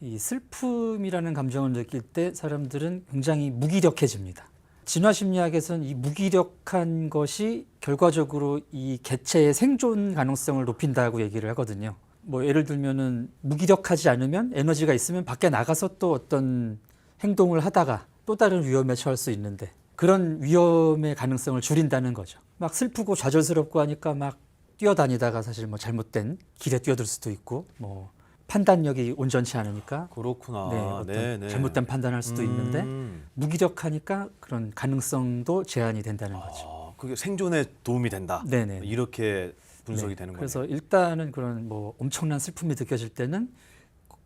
이 슬픔이라는 감정을 느낄 때 사람들은 굉장히 무기력해집니다. 진화 심리학에서는 이 무기력한 것이 결과적으로 이 개체의 생존 가능성을 높인다고 얘기를 하거든요. 뭐 예를 들면은 무기력하지 않으면 에너지가 있으면 밖에 나가서 또 어떤 행동을 하다가 또 다른 위험에 처할 수 있는데 그런 위험의 가능성을 줄인다는 거죠. 막 슬프고 좌절스럽고 하니까 막 뛰어다니다가 사실 뭐 잘못된 길에 뛰어들 수도 있고 뭐 판단력이 온전치 않으니까 그렇구나. 네, 어떤 네, 네. 잘못된 판단할 수도 있는데 음. 무기력하니까 그런 가능성도 제한이 된다는 거죠. 아, 그게 생존에 도움이 된다. 네네. 이렇게 분석이 네. 되는 거예요. 그래서 일단은 그런 뭐 엄청난 슬픔이 느껴질 때는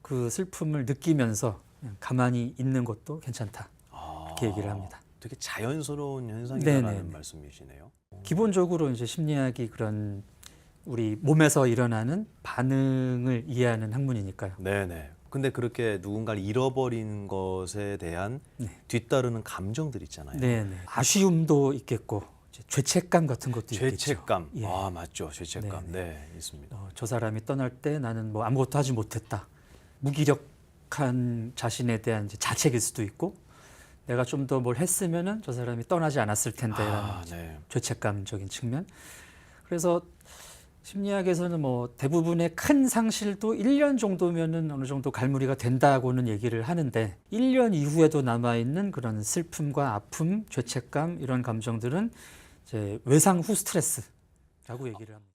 그 슬픔을 느끼면서 그냥 가만히 있는 것도 괜찮다. 이렇게 얘기를 합니다. 되게 자연스러운 현상이라는 네네네. 말씀이시네요. 기본적으로 이제 심리학이 그런 우리 몸에서 일어나는 반응을 이해하는 학문이니까요. 네네. 근데 그렇게 누군가를 잃어버린 것에 대한 네. 뒤따르는 감정들 있잖아요. 네네. 아쉬움도 있겠고 이제 죄책감 같은 것도 있겠죠. 죄책감. 예. 아 맞죠. 죄책감. 네 네. 네, 있습니다. 어, 저 사람이 떠날 때 나는 뭐 아무것도 하지 못했다. 무기력한 자신에 대한 이제 자책일 수도 있고 내가 좀 더 뭘 했으면은 저 사람이 떠나지 않았을 텐데라는 아, 네. 죄책감적인 측면. 그래서 심리학에서는 뭐 대부분의 큰 상실도 1년 정도면은 어느 정도 갈무리가 된다고는 얘기를 하는데 1년 이후에도 남아 있는 그런 슬픔과 아픔, 죄책감 이런 감정들은 이제 외상 후 스트레스라고 얘기를 합니다.